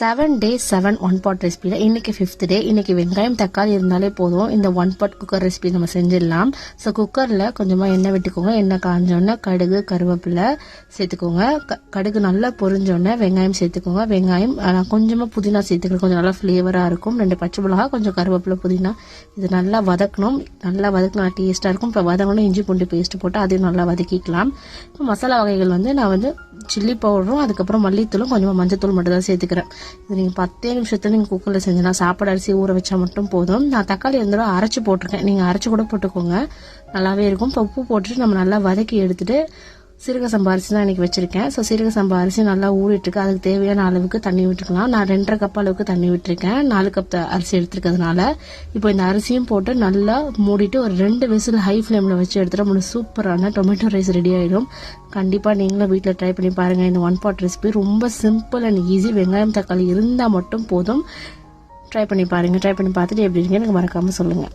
Seven day seven one pot ரெசிபியில் இன்னைக்கு fifth day இன்னைக்கு வெங்காயம் தக்காளி இருந்தாலே போதும். இந்த ஒன் பாட் குக்கர் ரெசிபி நம்ம செஞ்சிடலாம். ஸோ குக்கரில் கொஞ்சமாக எண்ணெய் விட்டுக்கோங்க. எண்ணெய் காஞ்சோடனே கடுகு கருவேப்பிலை சேர்த்துக்கோங்க. க- கடுகு நல்லா பொரிஞ்சோடனே வெங்காயம் சேர்த்துக்கோங்க. வெங்காயம் நான் கொஞ்சமாக புதினா சேர்த்துக்கணும். கொஞ்சம் நல்லா ஃப்ளேவராக இருக்கும். ரெண்டு பச்சை மிளகா கொஞ்சம் கருவேப்பிலை புதினா. இது நல்லா வதக்கணும். நல்லா வதக்கினா டேஸ்ட்டாக இருக்கும். இப்போ வதங்கணும். இஞ்சி பூண்டு பேஸ்ட் போட்டு அதையும் நல்லா வதக்கிக்கலாம். இப்போ மசாலா வகைகள் வந்து நான் வந்து சில்லி பவுடரும் அதுக்கப்புறம் மல்லித்தூளும் கொஞ்சமாக மஞ்சத்தூள் மட்டும் தான் சேர்த்துக்கிறேன். இது நீங்கள் பத்தே நிமிஷத்தில் நீங்கள் குக்கரில் செஞ்சீங்கன்னா சாப்பாடு அரிசி ஊற வச்சா மட்டும் போதும். நான் தக்காளி வந்து அரைச்சி போட்டிருக்கேன். நீங்கள் அரைச்சி கூட போட்டுக்கோங்க. நல்லாவே இருக்கும். இப்போ உப்பு போட்டுட்டு நம்ம நல்லா வதக்கி எடுத்துகிட்டு சீரக சம்பா அரிசி தான் எனக்கு வச்சிருக்கேன். ஸோ சீரக சம்பா அரிசி நல்லா ஊறிட்டுருக்கு. அதுக்கு தேவையான அளவுக்கு தண்ணி விட்டுருக்கலாம் நான் ரெண்டரை கப் அளவுக்கு தண்ணி விட்டுருக்கேன். நாலு கப் அரிசி எடுத்துருக்கிறதுனால. இப்போ இந்த அரிசியும் போட்டு நல்லா மூடிட்டு ஒரு ரெண்டு விசில் ஹை ஃப்ளேமில் வச்சு எடுத்துட்டு நம்மளுக்கு சூப்பரான டொமேட்டோ ரைஸ் ரெடி ஆகிடும் கண்டிப்பாக நீங்களும் வீட்டில் ட்ரை பண்ணி பாருங்கள் இந்த ஒன் பாட் ரெசிபி ரொம்ப சிம்பிள் அண்ட் ஈஸி வெங்காயம் தக்காளி இருந்தால் மட்டும் போதும். ட்ரை பண்ணி பாருங்கள் ட்ரை பண்ணி பார்த்துட்டு எப்படி இருக்குன்னு எனக்கு மறக்காமல் சொல்லுங்கள்